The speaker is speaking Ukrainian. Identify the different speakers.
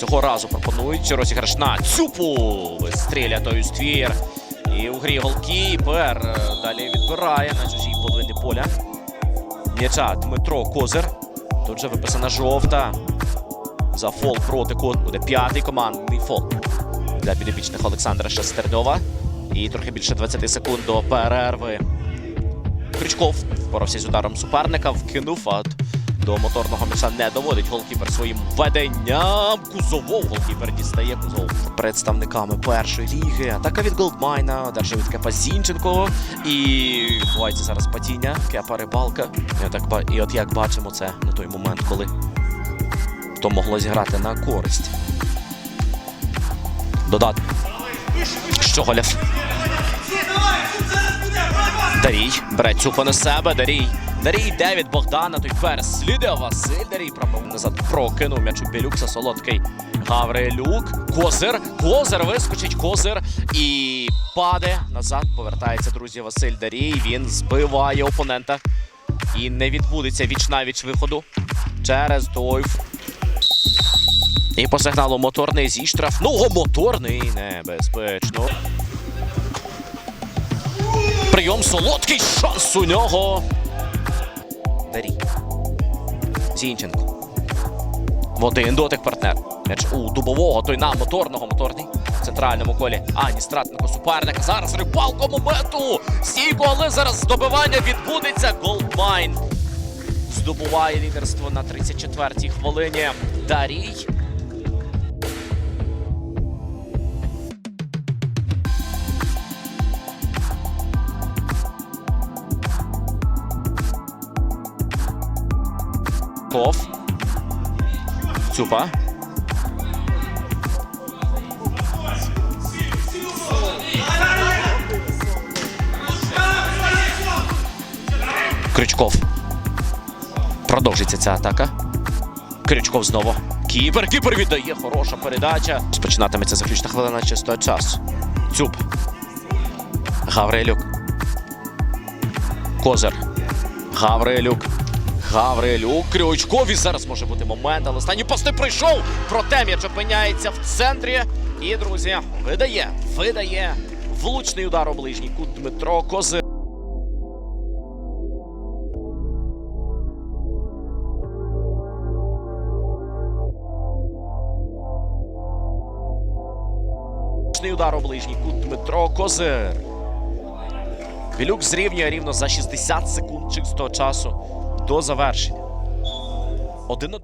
Speaker 1: Цього разу пропонують розіграш на цюпу. Вистріля той ствір. І у грі голкіпер. е, Далі відбирає на чужій половині поля. М'яча Дмитро Козир. Тут же виписана жовта. За фол проти кот буде п'ятий командний фол для підопічних Олександра Шестерньова. І трохи більше 20 секунд до перерви. Крючков впорався з ударом суперника, вкинув, а до моторного м'яча не доводить голкіпер своїм веденням. Кузовов голкіпер дістає Кузов. Представниками першої ліги. Атака від Голдмайна, одержує від Кепа Зінченко. І відбувається зараз падіння. Кепа рибалка. І, ба- і от як бачимо, це на той момент, коли то могло зіграти на користь. Додати. Щоголєв. Дарій бере цюпа на себе. Дарій. Дарій йде від Богдана. Той переслідує Василь. Дарій пробив назад. Прокинув м'яч у Білюкса. Солодкий. Гаврилюк. Козир. Козир вискочить. Козир. І паде. Назад повертається, друзі, Василь Дарій. Він збиває опонента. І не відбудеться віч навіч виходу через той. І по сигналу моторний зі штрафного моторний небезпечно. Прийом солодкий шанс у нього. Дарій. Зінченко. В один дотик партнер. М'яч у дубового, той на моторного, моторний. В центральному колі. Ані стратнику суперника. Зараз рибалко моменту. Стійко, але зараз здобивання відбудеться. Голдмайн. Здобуває лідерство на 34-й хвилині. Дарій. Ков. Цюпа. Крючков. Продовжиться ця атака. Крючков знову. Кіпер, кіпер віддає. Хороша передача. Спочинатиметься заключна хвилина чистого часу. Цюп. Гаврилюк. Козир. Гаврилюк. Гаврилюк. Крючкові зараз може бути момент, але останній пост не прийшов. Проте м'яч опиняється в центрі. І, друзі, видає, видає влучний удар у ближній кут Дмитро Козир. Удар у ближній кут Дмитро Козир. Білюк зрівнює рівно за 60 секунд чистого часу до завершення. Один-один.